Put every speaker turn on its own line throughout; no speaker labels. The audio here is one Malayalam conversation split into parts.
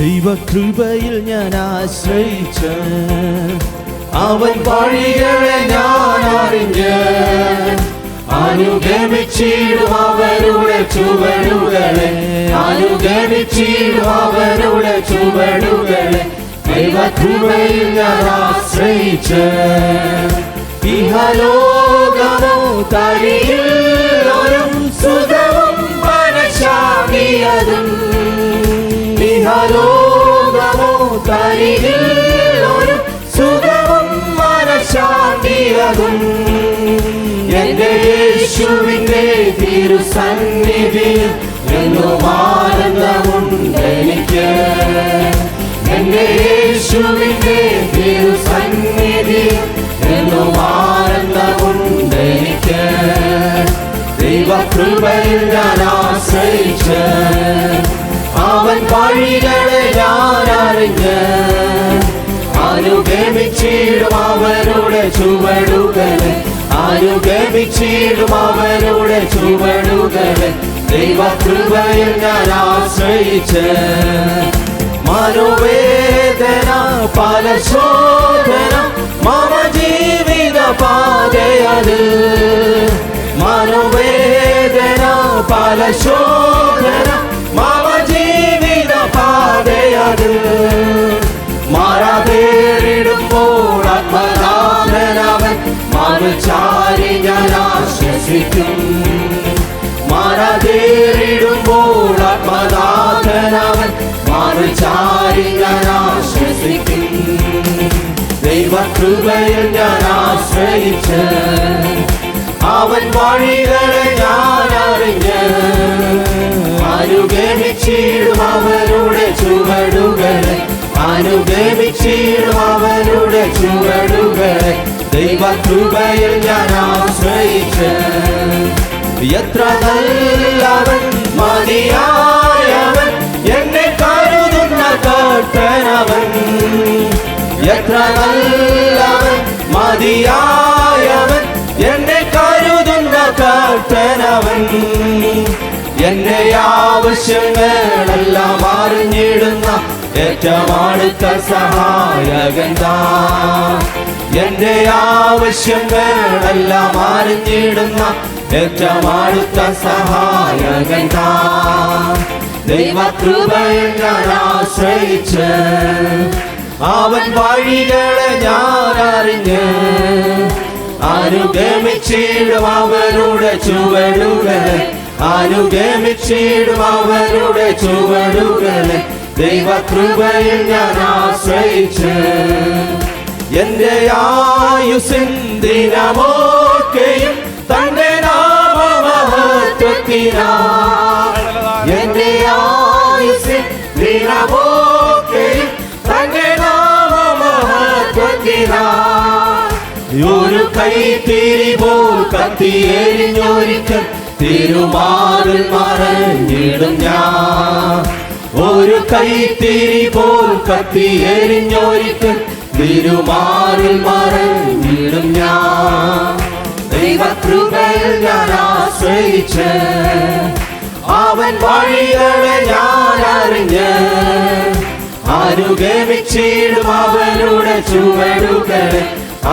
ദൈവകൃപയിൽ ഞാൻ ആശ്രയിച്ച്
അവൻ വഴികളെ ഞാൻ അറിഞ്ഞ് അനുഗമിച്ചിടും അവരുടെ ചുവടുകളെ. അനുഗമിച്ചിടും അവരുടെ ചുവടുകളെ. ദൈവകൃപയിൽ ഞാൻ ആശ്രയിച്ച് ഇഹലോകമോ തരിയിൽ ഒരു സുഖവും മനശാകിയതും ഇഹലോകമോ തരിയിൽ ഒരു സുഖവും മനശാന്തിയതും എന്റെ യേശുവിന്റെ തിരുസന്നിധിയിൽ എന്നും ആനന്ദമുണ്ട് എനിക്ക്. എന്റെ തിരുസന്നിധിയിൽ എന്നും ആനന്ദമുണ്ട് എനിക്ക്. ഞാൻ ആശ്രയിച്ച് അവൻ വഴികളെ ഞാൻ അറിഞ്ഞ് അനുഗമിച്ചിടും അവരുടെ ചുവടുകളെ. അനുഗമിച്ചിടും അവരുടെ ചുവടുകളെ. ദൈവകൃപയിൽ ഞാൻ ആശ്രയിച്ച് മനോവേദന പല ശോധന മമ ജീവിത പാതയത് മനോവേദന പല ശോധന പാതയത് മാറാതേറിടുമ്പോൾ ആത്മനാഥനവൻ മറുചാരി ഞാൻ ആശ്വസിക്കും. മാറാതേറിടുമ്പോൾ ആത്മനാഥനവൻ മറുചാരി ഞാൻ ആശ്വസിക്കും. ദൈവകൃപയിൽ ഞാൻ ആശ്രയിച്ച് അവൻ വഴികളെ ഞാൻ അറിഞ്ഞ് അനുഗമിച്ചിടും ചുവടുകളെ അനുഗമിച്ചിടും അവരുടെ ചുവടുകളെ ദൈവകൃപയിൽ ഞാൻ ആശ്രയിച്ച് എത്ര നല്ലവൻ മതിയായവൻ എന്നെ കരുതുന്ന കട്ടനവൻ എത്ര നല്ലവൻ മതിയായവൻ എന്നെ കരുതുന്ന കട്ടനവൻ എന്റെ ആവശ്യങ്ങളെല്ലാം അറിഞ്ഞിടുന്ന ഏറ്റവും അടുത്ത സഹായകൻ എന്റെ ആവശ്യങ്ങളെല്ലാം അറിഞ്ഞിടുന്ന ഏറ്റവും അടുത്ത സഹായകൻ ദൈവകൃപയിൽ ഞാൻ അവൻ വഴികളെ ഞാൻ അറിഞ്ഞ് അനുഗമിച്ചിടും അവരുടെ ചുവടുകളെ. അനുഗമിച്ചിടും അവരുടെ ചുവടുകളെ. ദൈവകൃപയിൽ ഞാൻ ആശ്രയിച്ച് എന്റെ ആയുസിൻ ദിനമോക്കെയും തന്റെ നാമമഹത്വത്തിനാ. എന്റെ ആയുസിൻ ദിനമോക്കെയും തന്റെ നാമമഹത്വത്തിനാ. ഒരു കൈ തിരിപോൽ കത്തി എരിഞ്ഞൊരിക്കൽ തിരുമാറിൽ മറഞ്ഞിടും ഞാൻ. ഒരു കൈത്തിരി തിരിപോൽ കത്തി എരിഞ്ഞൊരിക്കൽ തിരുമാറിൽ മറഞ്ഞിടും ഞാൻ. ദൈവകൃപയിൽ ഞാൻ ആശ്രയിച്ച് അവൻ വഴികളെ ഞാൻ അറിഞ്ഞ് അനുഗമിച്ചിടും അവരുടെ ചുവടുകളെ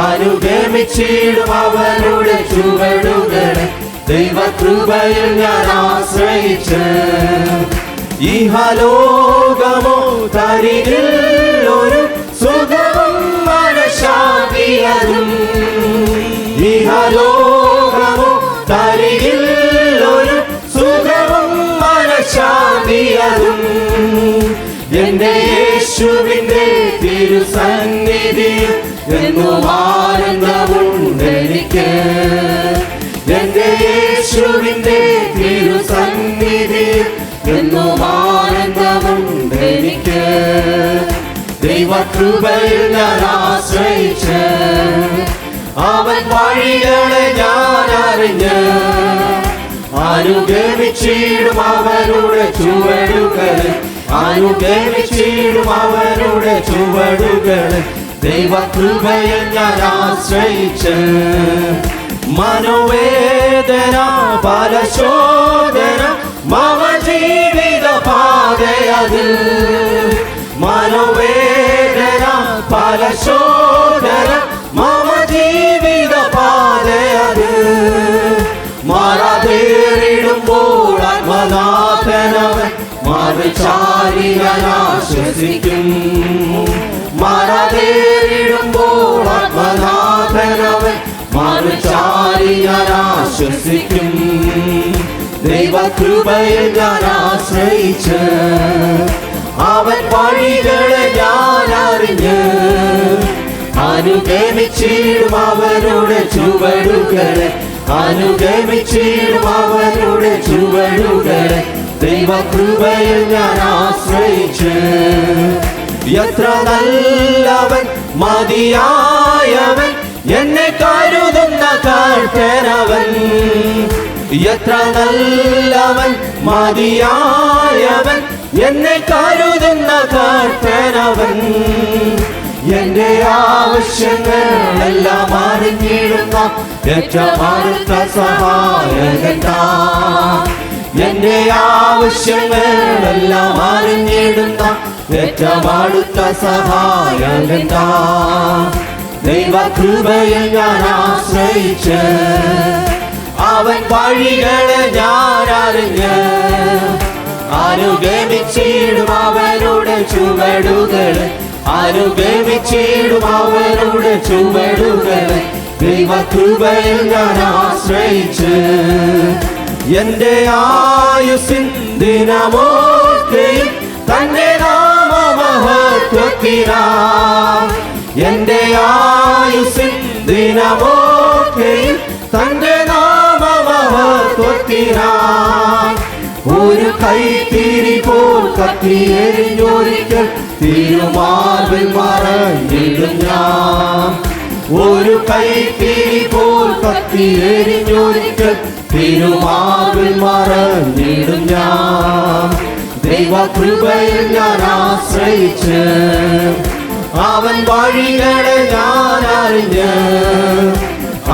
അനുഗമിച്ചിടും അവരുടെ ചുവടുകളെ. ദൈവകൃപയിൽ ഞാൻ ആശ്രയിച്ച് ഇഹലോകമോ തരികിൽ ഒരു സുഖവും മനശാന്തിയതും. ഇഹലോകമോ തരികിൽ ഒരു സുഖവും മനശാന്തിയതും. എന്റെ യേശുവിന്റെ തിരുസന്നിധിയിൽ എന്നും ആനന്ദമുണ്ട് എനിക്ക്. എന്റെ യേശുവിന്റെ തിരുസന്നിധിയിൽ അവൻ വഴികളെ ഞാൻ അറിഞ്ഞ് അനുഗമിച്ചിടും അവരുടെ ചുവടുകളെ അനുഗമിച്ചിടും അവരുടെ ചുവടുകളെ ദൈവകൃപയിൽ ഞാൻ ആശ്രയിച്ച് മനോവേദന പരശോധന മമ ജീവിത പാതയതിൽ മനോവേദന പല ശോധന മമ ജീവിത പാതയത് മാറാതേറിടുമ്പോൾ ആത്മനാഥനവൻ മാറിച്ചാരി ഞാൻ മാറാതേറിടുമ്പോൾ ആത്മനാഥനവൻ മാറിച്ചാരി ഞാൻ ആശ്വസിക്കും ദൈവകൃപയിൽ ഞാൻ ആശ്രയിച്ച് അവൻ വഴികളെ ഞാൻ അറിഞ്ഞ് അനുഗമിച്ചിടും അവരുടെ ചുവടുകളെ അനുഗമിച്ചിടും അവരുടെ ചുവടുകളെ. ദൈവകൃപയിൽ ഞാൻ ആശ്രയിച്ച് എത്ര നല്ലവൻ മതിയായവൻ എന്നെ കരുതുന്ന കാട്ടനവൻ എത്ര നല്ലവൻ മതിയായവൻ എന്നെ കരുതുന്ന കാട്ടനവൻ എന്റെ ആവശ്യങ്ങളെല്ലാം അറിഞ്ഞിടുന്ന ഏറ്റവും അടുത്ത സഹായകൻ. എന്റെ ആവശ്യങ്ങളെല്ലാം അറിഞ്ഞിടുന്ന ഏറ്റവും അടുത്ത സഹായകൻ കൃപയെ ദൈവകൃപയിൽ ഞാൻ ആശ്രയിച്ച് അവൻ വഴികളെ ഞാൻ അറിഞ്ഞ് അനുഗമിച്ചിടും അവരുടെ ചുവടുകളെ. അനുഗമിച്ചിടും അവരുടെ ചുവടുകളെ. ദൈവകൃപയിൽ ഞാൻ ആശ്രയിച്ച്. എന്റെ ആയുസിൻ ദിനമോക്കെയും തന്റെ നാമമഹത്വത്തിനാ. എന്റെ ആയുസിൻ ദിനമോക്കെയും തന്റെ നാമമഹത്വത്തിനാ ഒരു കൈത്തിരി പോൽ കത്തിയെരിഞ്ഞൊരിക്കൽ തിരുമാർവിൽ മറഞ്ഞിടും ഞാൻ ഒരു കൈത്തിരി പോൽ കത്തിയെരിഞ്ഞൊരിക്കൽ തിരുമാർവിൽ മറഞ്ഞിടും ഞാൻ ദൈവകൃപയിൽ ഞാൻ ആശ്രയിച്ച് അവൻ വഴികളെ ഞാൻ അറിഞ്ഞ്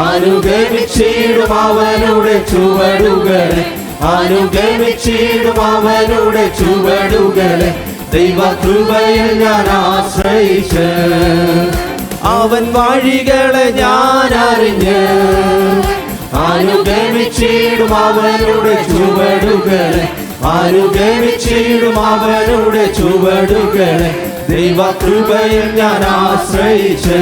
അനുഗമിച്ചിടും അവനുടെ ചുവടുകളെ അനുഗമിച്ചിടും അവനുടെ ചുവടുകളെ. ദൈവകൃപയിൽ ഞാൻ ആശ്രയിച്ച് അവൻ വഴികളെ ഞാൻ അറിഞ്ഞ് അനുഗമിച്ചിടും അവനുടെ ചുവടുകളെ അനുഗമിച്ചിടും അവനുടെ ചുവടുകളെ. ദൈവകൃപയിൽ ഞാൻ ആശ്രയിച്ച്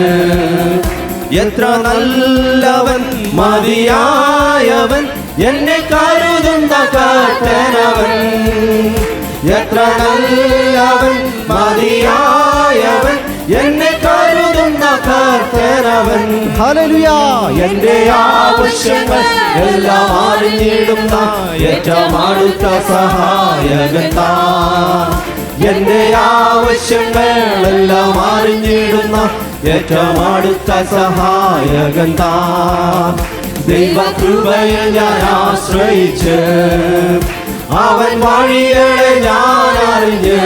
എത്ര നല്ലവൻ മതിയായവൻ എന്നെ കരുതുന്ന കാട്ടനവൻ. എത്ര നല്ലവൻ മതിയായവൻ എന്നെ കരുതുന്ന കാട്ടനവൻ.
ഹല്ലേലൂയ.
എന്റെ ആവശ്യങ്ങൾ എല്ലാം അറിഞ്ഞിടുന്ന ഏറ്റവും അടുത്ത സഹായകൻ താൻ. എന്റെ ആവശ്യങ്ങളെല്ലാം അറിഞ്ഞിടുന്ന ഏറ്റവും അടുത്ത സഹായകൻ ഞാൻ ആശ്രയിച്ച് അവൻ വഴികളെ ഞാൻ അറിഞ്ഞ്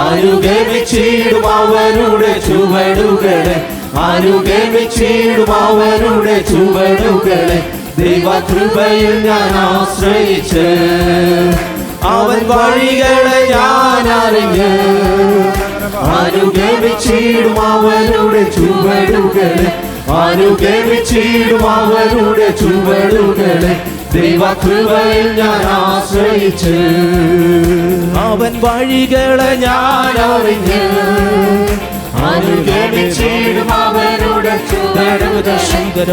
അനുഗമിച്ചിടും അവരുടെ ചുവടുകളെ. അനുഗമിച്ചിടും അവരുടെ ചുവടുകളെ ദൈവകൃപയിൽ ഞാൻ ആശ്രയിച്ച് വഴികളെ ഞാൻ അറിഞ്ഞ് അനുഗമിച്ചിടും അവനുടെ ചുവടുകളെ. അനുഗമിച്ചിടും അവനുടെ ചുവടുകളെ. ദൈവകൃപയിൽ ഞാൻ ആശ്രയിച്ച് അവൻ വഴികളെ ഞാൻ അറിഞ്ഞ് അനുഗമിച്ചിടും അവനുടെ ചുവടുകളെ
ശൈതന